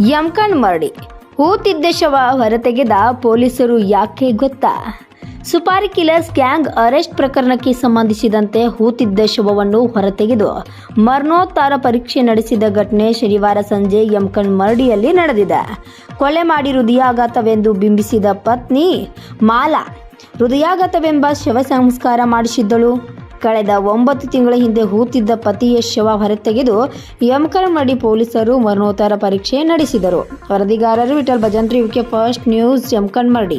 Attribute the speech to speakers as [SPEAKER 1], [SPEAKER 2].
[SPEAKER 1] ಯಮಕಣ್ ಮರಡಿ ಹೂತಿದ್ದ ಶವ ಹೊರತೆಗೆದ ಪೊಲೀಸರು ಯಾಕೆ ಗೊತ್ತಾ? ಸುಪಾರಿ ಕಿಲರ್ಸ್ ಗ್ಯಾಂಗ್ ಅರೆಸ್ಟ್ ಪ್ರಕರಣಕ್ಕೆ ಸಂಬಂಧಿಸಿದಂತೆ ಹೂತಿದ್ದ ಶವವನ್ನು ಹೊರತೆಗೆದು ಮರಣೋತ್ತರ ಪರೀಕ್ಷೆ ನಡೆಸಿದ ಘಟನೆ ಶನಿವಾರ ಸಂಜೆ ಯಮಕಣ್ ಮರಡಿಯಲ್ಲಿ ನಡೆದಿದೆ. ಕೊಲೆ ಮಾಡಿ ಹೃದಯಾಘಾತವೆಂದು ಬಿಂಬಿಸಿದ ಪತ್ನಿ ಮಾಲಾ, ಹೃದಯಾಘಾತವೆಂಬ ಶವ ಸಂಸ್ಕಾರ ಮಾಡಿಸಿದ್ದಳು. ಕಳೆದ ಒಂಬತ್ತು ತಿಂಗಳ ಹಿಂದೆ ಹೂತಿದ್ದ ಪತಿಯ ಶವ ಹೊರತೆಗೆದು ಯಮಕರಮಡಿ ಪೊಲೀಸರು ಮರಣೋತ್ತರ ಪರೀಕ್ಷೆ ನಡೆಸಿದರು. ವರದಿಗಾರರು Vitthal Bhajantri, UK first news, Yamakanmardi.